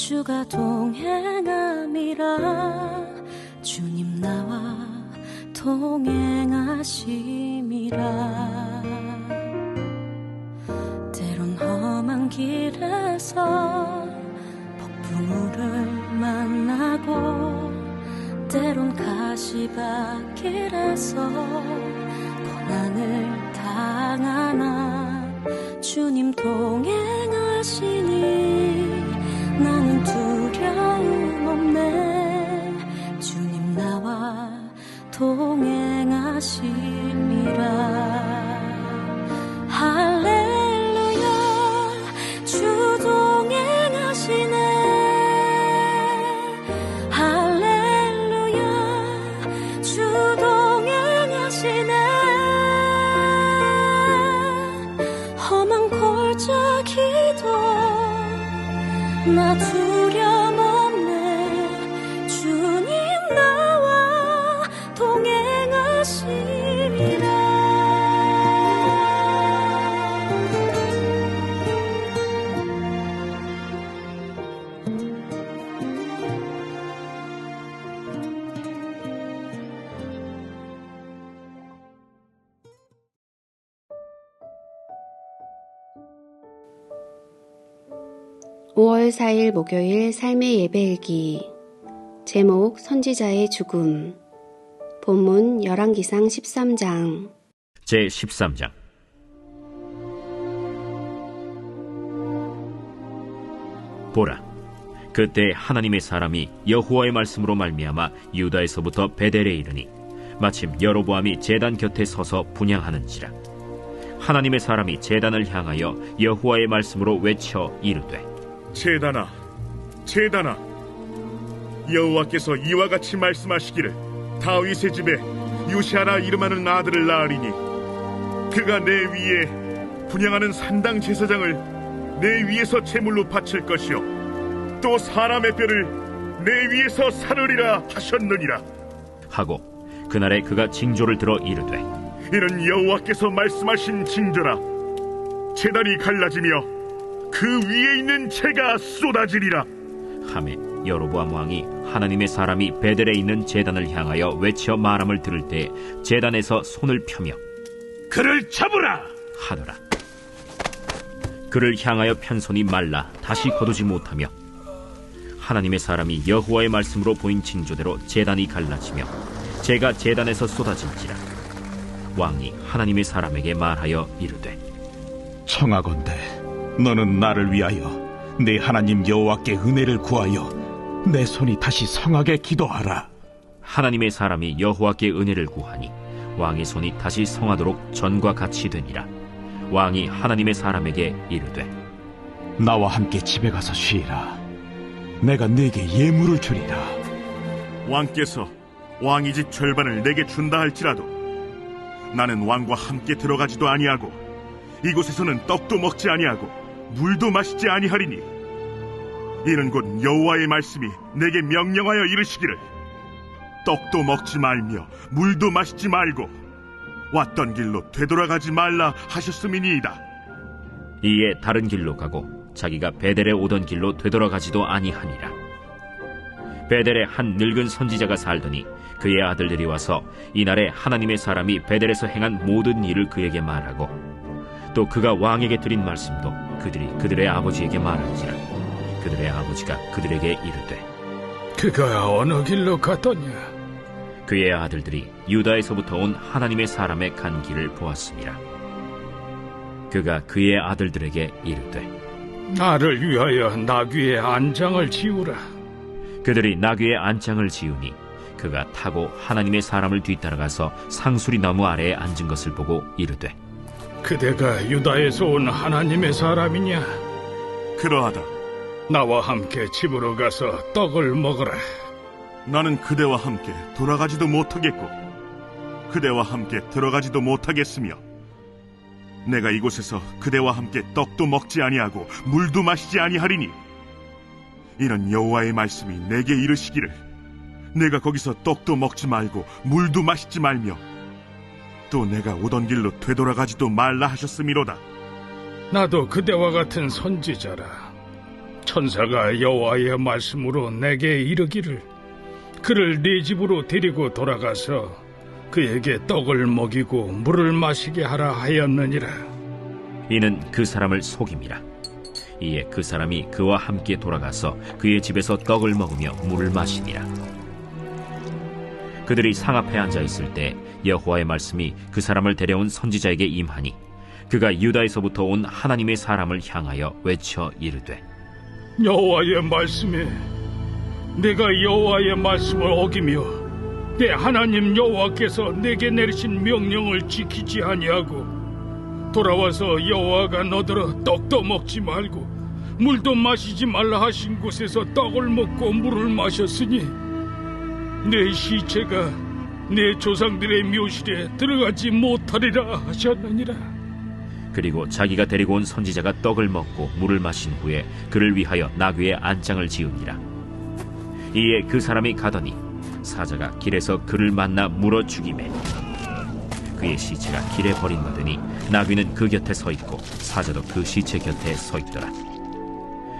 주가 동행함이라 주님 나와 동행하심이라. 때론 험한 길에서 폭풍우를 만나고 때론 가시밭길에서 고난을 당하나 주님 동행하시니 두려움 없네 5월 4일 목요일 삶의 예배일기. 제목 선지자의 죽음. 본문 열왕기상 13장. 제 13장. 보라 그때 하나님의 사람이 여호와의 말씀으로 말미암아 유다에서부터 베델에 이르니 마침 여로보암이 제단 곁에 서서 분양하는지라. 하나님의 사람이 제단을 향하여 여호와의 말씀으로 외쳐 이르되 제단아, 제단아, 여호와께서 이와 같이 말씀하시기를 다윗의 집에 요시아라 이름하는 아들을 낳으리니 그가 내 위에 분양하는 산당 제사장을 내 위에서 제물로 바칠 것이요 또 사람의 뼈를 내 위에서 사르리라 하셨느니라. 하고 그날에 그가 징조를 들어 이르되 이는 여호와께서 말씀하신 징조라. 제단이 갈라지며 그 위에 있는 채가 쏟아지리라. 함에 여로보암 왕이 하나님의 사람이 베델에 있는 제단을 향하여 외쳐 말함을 들을 때 제단에서 손을 펴며 그를 잡으라! 하더라. 그를 향하여 편 손이 말라 다시 거두지 못하며 하나님의 사람이 여호와의 말씀으로 보인 징조대로 제단이 갈라지며 제가 제단에서 쏟아질지라. 왕이 하나님의 사람에게 말하여 이르되 청하건대 너는 나를 위하여 내 하나님 여호와께 은혜를 구하여 내 손이 다시 성하게 기도하라. 하나님의 사람이 여호와께 은혜를 구하니 왕의 손이 다시 성하도록 전과 같이 되니라 왕이 하나님의 사람에게 이르되 나와 함께 집에 가서 쉬라. 내가 네게 예물을 주리라. 왕께서 왕의 집 절반을 내게 준다 할지라도 나는 왕과 함께 들어가지도 아니하고 이곳에서는 떡도 먹지 아니하고 물도 마시지 아니하리니 이는 곧 여호와의 말씀이 내게 명령하여 이르시기를 떡도 먹지 말며 물도 마시지 말고 왔던 길로 되돌아가지 말라 하셨음이니이다 이에 다른 길로 가고 자기가 베델에 오던 길로 되돌아가지도 아니하니라. 베델에 한 늙은 선지자가 살더니 그의 아들들이 와서 이날에 하나님의 사람이 베델에서 행한 모든 일을 그에게 말하고 또 그가 왕에게 드린 말씀도 그들이 그들의 아버지에게 말한지라 그들의 아버지가 그들에게 이르되 그가 어느 길로 갔더냐? 그의 아들들이 유다에서부터 온 하나님의 사람의 간 길을 보았습니다. 그가 그의 아들들에게 이르되 나를 위하여 나귀의 안장을 지우라. 그들이 나귀의 안장을 지우니 그가 타고 하나님의 사람을 뒤따라가서 상수리 나무 아래에 앉은 것을 보고 이르되 그대가 유다에서 온 하나님의 사람이냐? 그러하다 나와 함께 집으로 가서 떡을 먹어라. 나는 그대와 함께 돌아가지도 못하겠고 그대와 함께 들어가지도 못하겠으며 내가 이곳에서 그대와 함께 떡도 먹지 아니하고 물도 마시지 아니하리니 이는 여호와의 말씀이 내게 이르시기를 내가 거기서 떡도 먹지 말고 물도 마시지 말며 또 내가 오던 길로 되돌아가지도 말라 하셨음이로다 나도 그대와 같은 선지자라. 천사가 여호와의 말씀으로 내게 이르기를 그를 네 집으로 데리고 돌아가서 그에게 떡을 먹이고 물을 마시게 하라 하였느니라. 이는 그 사람을 속임이라. 이에 그 사람이 그와 함께 돌아가서 그의 집에서 떡을 먹으며 물을 마시니라. 그들이 상 앞에 앉아 있을 때 여호와의 말씀이 그 사람을 데려온 선지자에게 임하니 그가 유다에서부터 온 하나님의 사람을 향하여 외쳐 이르되 여호와의 말씀에 내가 여호와의 말씀을 어기며 내 하나님 여호와께서 내게 내리신 명령을 지키지 아니하고 돌아와서 여호와가 너더러 떡도 먹지 말고 물도 마시지 말라 하신 곳에서 떡을 먹고 물을 마셨으니 내 시체가 내 조상들의 묘실에 들어가지 못하리라 하셨느니라 그리고 자기가 데리고 온 선지자가 떡을 먹고 물을 마신 후에 그를 위하여 나귀의 안장을 지으니라. 이에 그 사람이 가더니 사자가 길에서 그를 만나 물어 죽이매 그의 시체가 길에 버림받으니 나귀는 그 곁에 서 있고 사자도 그 시체 곁에 서 있더라.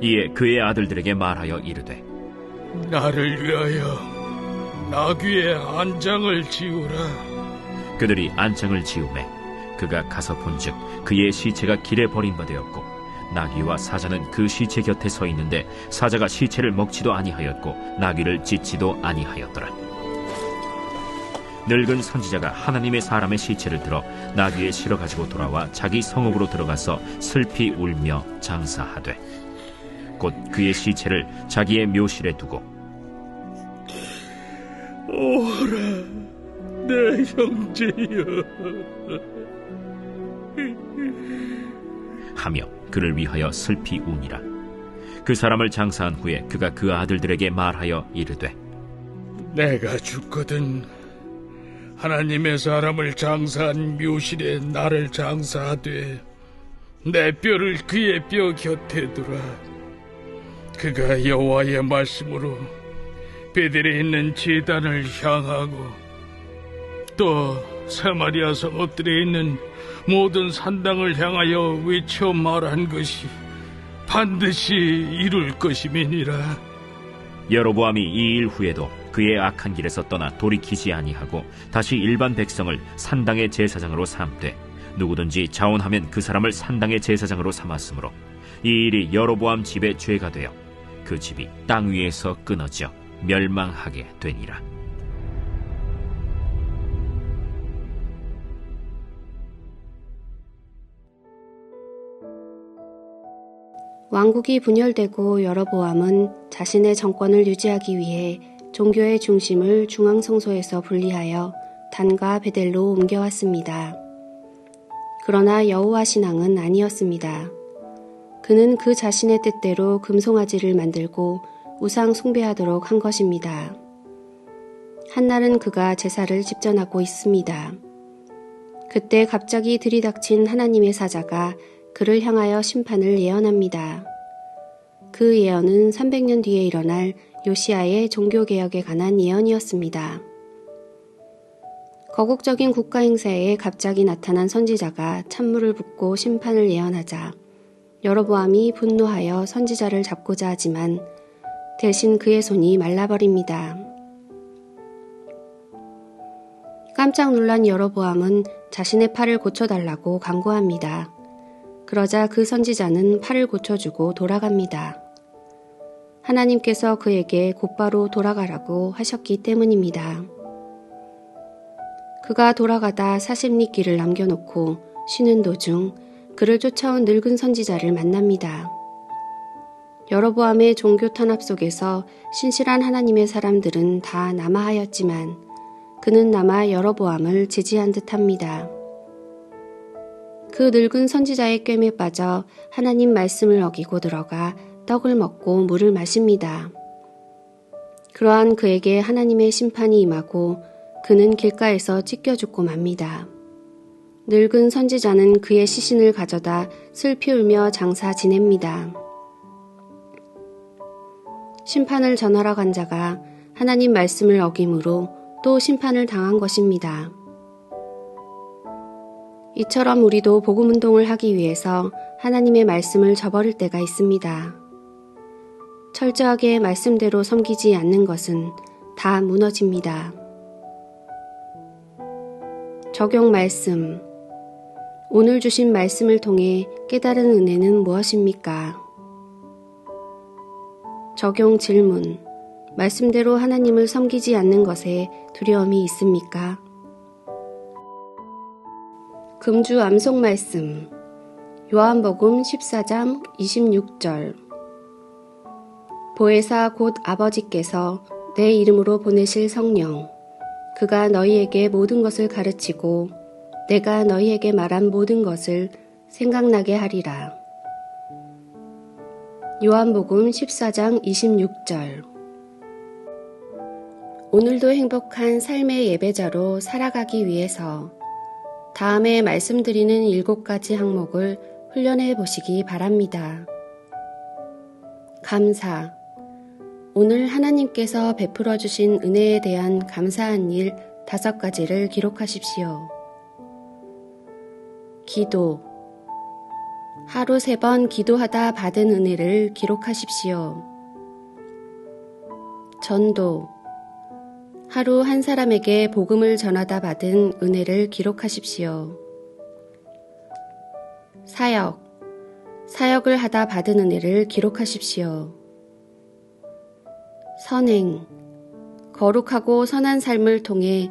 이에 그의 아들들에게 말하여 이르되 나를 위하여 나귀의 안장을 지우라. 그들이 안장을 지우매 그가 가서 본즉 그의 시체가 길에 버림받았고 나귀와 사자는 그 시체 곁에 서 있는데 사자가 시체를 먹지도 아니하였고 나귀를 찢지도 아니하였더라 늙은 선지자가 하나님의 사람의 시체를 들어 나귀에 실어 가지고 돌아와 자기 성읍으로 들어가서 슬피 울며 장사하되 곧 그의 시체를 자기의 묘실에 두고 오라, 내 형제여. 하며 그를 위하여 슬피 우니라 그 사람을 장사한 후에 그가 그 아들들에게 말하여 이르되 내가 죽거든 하나님의 사람을 장사한 묘실에 나를 장사하되 내 뼈를 그의 뼈 곁에 두라 그가 여호와의 말씀으로 베델에 있는 제단을 향하고 또 사마리아 성읍들에 있는 모든 산당을 향하여 외쳐 말한 것이 반드시 이룰 것임이니라. 여로보암이 이 일 후에도 그의 악한 길에서 떠나 돌이키지 아니하고 다시 일반 백성을 산당의 제사장으로 삼되 누구든지 자원하면 그 사람을 산당의 제사장으로 삼았으므로 이 일이 여로보암 집의 죄가 되어 그 집이 땅 위에서 끊어져 멸망하게 되니라. 왕국이 분열되고 여러보암은 자신의 정권을 유지하기 위해 종교의 중심을 중앙성소에서 분리하여 단과 베델로 옮겨왔습니다. 그러나 여호와 신앙은 아니었습니다. 그는 그 자신의 뜻대로 금송아지를 만들고 우상 숭배하도록 한 것입니다. 한날은 그가 제사를 집전하고 있습니다. 그때 갑자기 들이닥친 하나님의 사자가 그를 향하여 심판을 예언합니다. 그 예언은 300년 뒤에 일어날 요시아의 종교개혁에 관한 예언이었습니다. 거국적인 국가 행사에 갑자기 나타난 선지자가 찬물을 붓고 심판을 예언하자 여로보암이 분노하여 선지자를 잡고자 하지만 대신 그의 손이 말라버립니다. 깜짝 놀란 여로보암은 자신의 팔을 고쳐달라고 강구합니다. 그러자 그 선지자는 팔을 고쳐주고 돌아갑니다. 하나님께서 그에게 곧바로 돌아가라고 하셨기 때문입니다. 그가 돌아가다 사십리 길을 남겨놓고 쉬는 도중 그를 쫓아온 늙은 선지자를 만납니다. 여러보암의 종교 탄압 속에서 신실한 하나님의 사람들은 다 남아하였지만 그는 남아 여러보암을 지지한 듯합니다. 그 늙은 선지자의 꿰매 빠져 하나님 말씀을 어기고 들어가 떡을 먹고 물을 마십니다. 그러한 그에게 하나님의 심판이 임하고 그는 길가에서 찢겨 죽고 맙니다. 늙은 선지자는 그의 시신을 가져다 슬피 울며 장사 지냅니다. 심판을 전하러 간 자가 하나님 말씀을 어김으로 또 심판을 당한 것입니다. 이처럼 우리도 복음 운동을 하기 위해서 하나님의 말씀을 저버릴 때가 있습니다. 철저하게 말씀대로 섬기지 않는 것은 다 무너집니다. 적용 말씀. 오늘 주신 말씀을 통해 깨달은 은혜는 무엇입니까? 적용 질문. 말씀대로 하나님을 섬기지 않는 것에 두려움이 있습니까? 금주 암송 말씀 요한복음 14장 26절 보혜사 곧 아버지께서 내 이름으로 보내실 성령 그가 너희에게 모든 것을 가르치고 내가 너희에게 말한 모든 것을 생각나게 하리라. 요한복음 14장 26절 오늘도 행복한 삶의 예배자로 살아가기 위해서 다음에 말씀드리는 일곱 가지 항목을 훈련해 보시기 바랍니다. 감사. 오늘 하나님께서 베풀어 주신 은혜에 대한 감사한 일 다섯 가지를 기록하십시오. 기도. 하루 세 번 기도하다 받은 은혜를 기록하십시오. 전도. 하루 한 사람에게 복음을 전하다 받은 은혜를 기록하십시오. 사역. 사역을 하다 받은 은혜를 기록하십시오. 선행. 거룩하고 선한 삶을 통해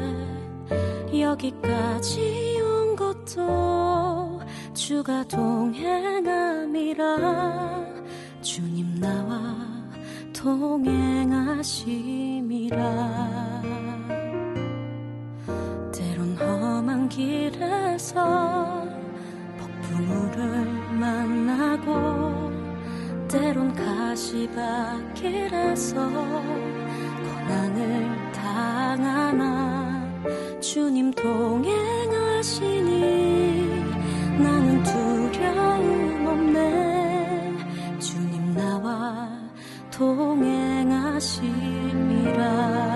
여기까지 온 것도 주가 동행함이라. 주님 나와 동행하심이라. 때론 험한 길에서 부모를 만나고 때론 가시밭길에서 고난을 당하나 주님 동행하시니 나는 두려움 없네. 주님 나와 동행하심이라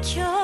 켜